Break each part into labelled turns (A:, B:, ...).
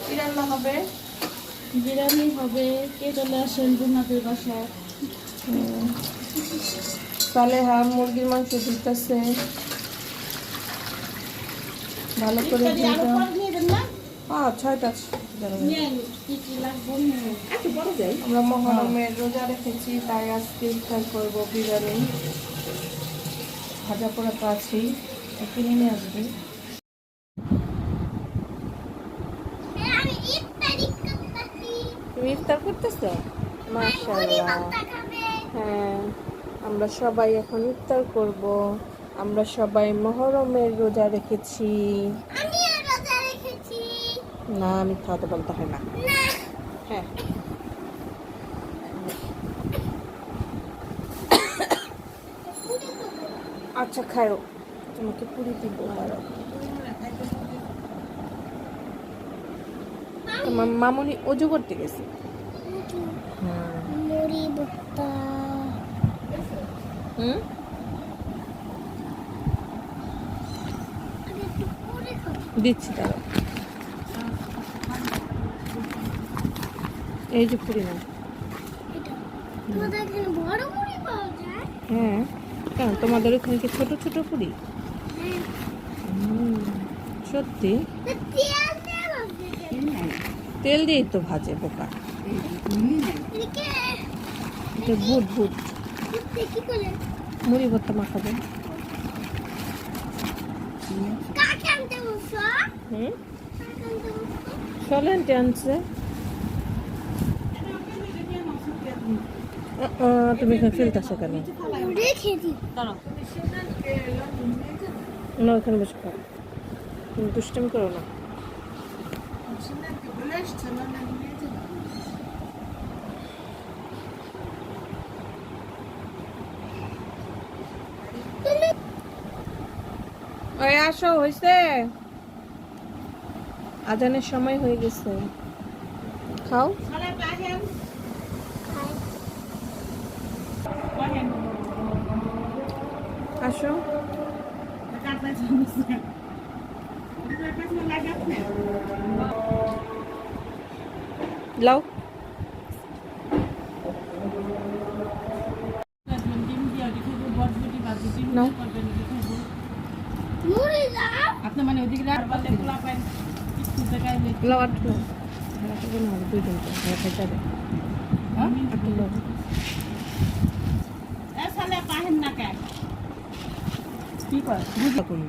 A: কি রান্না হবে
B: বিরিয়ানি হবে কে চলে আসেন রুনাদের বাসায়
A: তাহলে হ্যাঁ মুরগির মাংস দিতেছে ভালো করে হ্যাঁ ছয়টা। আমরা মহরমের রোজা রেখেছি তাই আজকে ইফতার করব বিরিয়ানি। ভাজা পোড়া তো আছেই কিনে নিয়ে আসবে। তুমি ইফতার করতেছো? মাশাআল্লাহ। হ্যাঁ আমরা সবাই এখন ইফতার করব। আমরা সবাই মহরমের রোজা রেখেছি। না আমি খাওয়াতে বলতে হয় না। হ্যাঁ। আচ্ছা খাও তোমাকে পুরি দিব দাঁড়াও। তোমার মামনি অজু করতে গেছে। হুম। দিচ্ছি দাঁড়াও। এই যে পুরি না হ্যাঁ কেন তোমাদের ওখানে কি ছোট ছোট পুরি?
C: হ্যাঁ
A: সত্যি?
C: তেল
A: দিয়েই তো ভাজে
C: এদিকে
A: এটা বুট বুট মুড়ি ভর্তা মাখাবে। চলেন টেনসে তুমি ফেলতেছো কেন? ওখানে বসে খাও তুমি করো না। আসো হয়েছে আজানের সময় হয়ে গেছে। খাও। আসো। লাও।
B: আপনি মানে ওদিকে
A: লাও আট লাও ভাড়া হবে দুইজন
B: কর
A: বুঝা কোন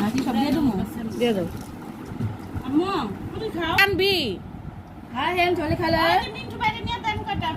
B: নাকি সব দিয়ে দেবো?
A: দিয়ে দাও।
B: আম্মু পুরি খাও।
A: আনবি।
B: হ্যাঁ হেন চলে খালে। মিন্টু বাইরে নিয়ে দেন কটা